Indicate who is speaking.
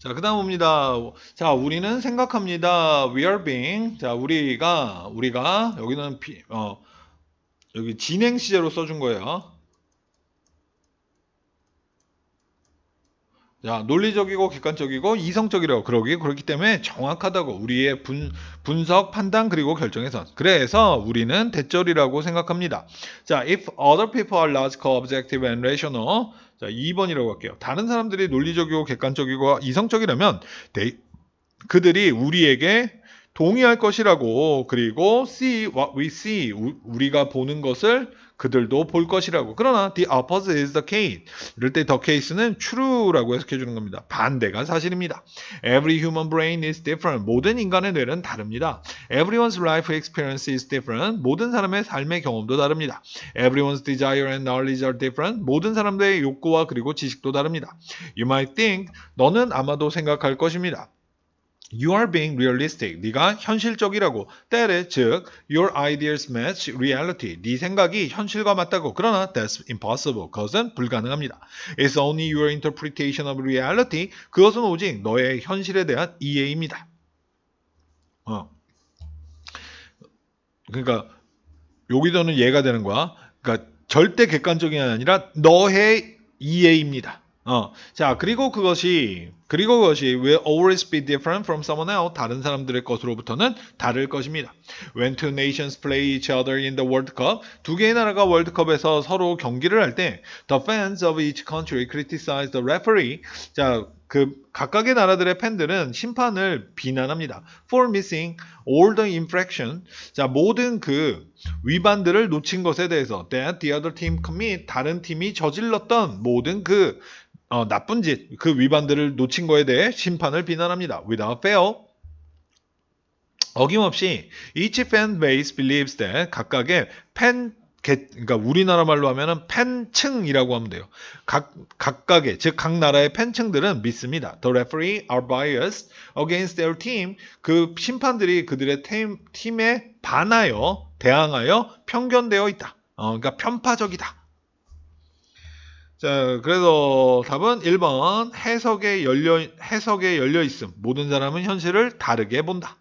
Speaker 1: 자, 그 다음 봅니다. 자, 우리는 생각합니다. We are being. 자, 우리가, 우리가, 여기는, 비, 어, 여기 진행 시제로 써준 거예요. 자, 논리적이고 객관적이고 이성적이라고 그러기 그렇기 때문에 정확하다고 우리의 분, 분석, 판단 그리고 결정에선 그래서 우리는 대절이라고 생각합니다. 자, if other people are logical, objective and rational 자, 2번이라고 할게요. 다른 사람들이 논리적이고 객관적이고 이성적이라면 they, 그들이 우리에게 동의할 것이라고 그리고 see what we see 우- 우리가 보는 것을 그들도 볼 것이라고 그러나 the opposite is the case 이럴 때 the case는 true라고 해석해 주는 겁니다 반대가 사실입니다 every human brain is different 모든 인간의 뇌는 다릅니다 everyone's life experience is different 모든 사람의 삶의 경험도 다릅니다 everyone's desire and knowledge are different 모든 사람들의 욕구와 그리고 지식도 다릅니다 you might think 너는 아마도 생각할 것입니다 You are being realistic. 네가 현실적이라고. Is, 즉, your ideas match reality. 네 생각이 현실과 맞다고. 그러나 that's impossible. 그것은 불가능합니다. It's only your interpretation of reality. 그것은 오직 너의 현실에 대한 이해입니다. 어. 그러니까 여기서는 예가 되는 거야. 그러니까 절대 객관적이 아니라 너의 이해입니다. 어. 자, 그리고 그것이 그리고 그것이 will always be different from someone else. 다른 사람들의 것으로부터는 다를 것입니다. When two nations play each other in the World Cup, 두 개의 나라가 월드컵에서 서로 경기를 할 때 the fans of each country criticize the referee. 자, 그 각각의 나라들의 팬들은 심판을 비난합니다. For missing all the infraction. 자, 모든 그 위반들을 놓친 것에 대해서 that the other team commit 다른 팀이 저질렀던 모든 그 어, 나쁜 짓, 그 위반들을 놓친 거에 대해 심판을 비난합니다. Without fail, 어김없이 each fan base believes that 각각의 팬 개- 그러니까 우리나라 말로 하면은 팬층이라고 하면 돼요. 각 각각의 즉 각 나라의 팬층들은 믿습니다. The referee are biased against their team. 그 심판들이 그들의 팀, 팀에 반하여 대항하여 편견되어 있다. 어, 그러니까 편파적이다. 자, 그래서 답은 1번 해석에 열려 해석에 열려 있음. 모든 사람은 현실을 다르게 본다.